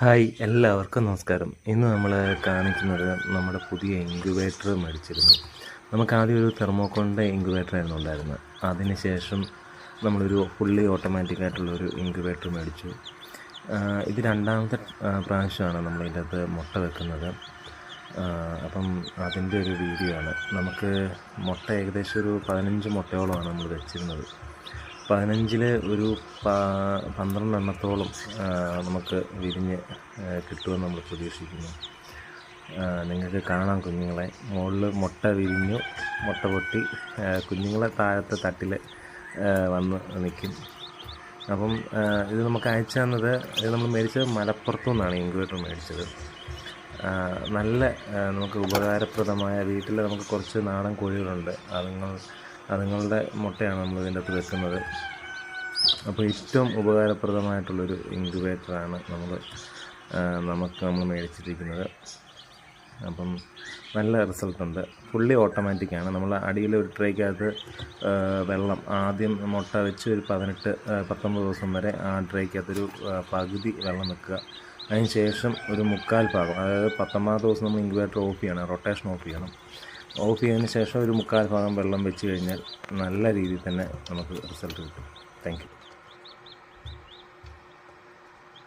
Hi എല്ലാവർക്കും നമസ്കാരം. ഇന്ന് നമ്മൾ കാണിക്കുന്നത് നമ്മുടെ പുതിയ ഇൻക്യുബേറ്റർ മേടിച്ചിരുന്നു. നമുക്ക് ആദ്യം ഒരു തെർമോക്കോളിന്റെ ഇൻക്യുബേറ്റർ ആയിരുന്നു ഉണ്ടായിരുന്നത്. അതിനുശേഷം നമ്മളൊരു ഫുള്ളി ഓട്ടോമാറ്റിക് ആയിട്ടുള്ള ഒരു ഇൻക്യുബേറ്റർ മേടിച്ചു. ഇത് രണ്ടാമത്തെ പ്രാവശ്യമാണ് നമ്മൾ ഇതിന്റെ അകത്ത് മുട്ട വെക്കുന്നത്. അപ്പം അതിന്റെ ഒരു വീഡിയോ ആണ്. നമുക്ക് മുട്ട ഏകദേശം ഒരു പതിനഞ്ച് മുട്ടയോളമാണ് നമ്മൾ വെച്ചിരുന്നത്. പതിനഞ്ചിൽ ഒരു പന്ത്രണ്ട് എണ്ണത്തോളം നമുക്ക് വിരിഞ്ഞ് കിട്ടുമെന്ന് നമ്മൾ പ്രതീക്ഷിക്കുന്നു. നിങ്ങൾക്ക് കാണാം കുഞ്ഞുങ്ങളെ. മുകളിൽ മുട്ട വിരിഞ്ഞു മുട്ട പൊട്ടി കുഞ്ഞുങ്ങളെ താഴത്തെ തട്ടിൽ വന്ന് നിൽക്കും. അപ്പം ഇത് നമുക്ക് അയച്ചു തന്നത് ഇത് നമ്മൾ മേടിച്ചത് മലപ്പുറത്തു നിന്നാണ് ഇൻക്യുബേറ്റർ മേടിച്ചത്. നല്ല നമുക്ക് ഉപകാരപ്രദമായ വീട്ടിൽ നമുക്ക് കുറച്ച് നാടൻ കോഴികളുണ്ട്. അതുങ്ങൾ അതുങ്ങളുടെ മുട്ടയാണ് നമ്മൾ ഇതിന്റെ അകത്ത് വെക്കുന്നത്. അപ്പോൾ ഏറ്റവും ഉപകാരപ്രദമായിട്ടുള്ളൊരു ഇൻക്യുബേറ്ററാണ് നമ്മൾ നമുക്ക് നമ്മൾ മേടിച്ചിരിക്കുന്നത്. അപ്പം നല്ല റിസൾട്ടുണ്ട്. ഫുള്ളി ഓട്ടോമാറ്റിക്കാണ്. നമ്മൾ അടിയിൽ ഒരു ട്രേക്കകത്ത് വെള്ളം ആദ്യം മുട്ട വെച്ച് ഒരു പതിനെട്ട് പത്തൊമ്പത് ദിവസം വരെ ആ ട്രേക്കകത്തൊരു പകുതി വെള്ളം വെക്കുക. അതിന് ശേഷം ഒരു മുക്കാൽ ഭാഗം അതായത് പത്തൊമ്പത് ദിവസം നമ്മൾ ഇൻക്യുബേറ്റർ ഓഫ് ചെയ്യണം റൊട്ടേഷൻ ഓഫ് ചെയ്യണം. ഓഫ് ചെയ്തതിന് ശേഷം ഒരു മുക്കാൽ ഭാഗം വെള്ളം വെച്ച് കഴിഞ്ഞാൽ നല്ല രീതിയിൽ തന്നെ നമുക്ക് റിസൾട്ട് കിട്ടും. താങ്ക്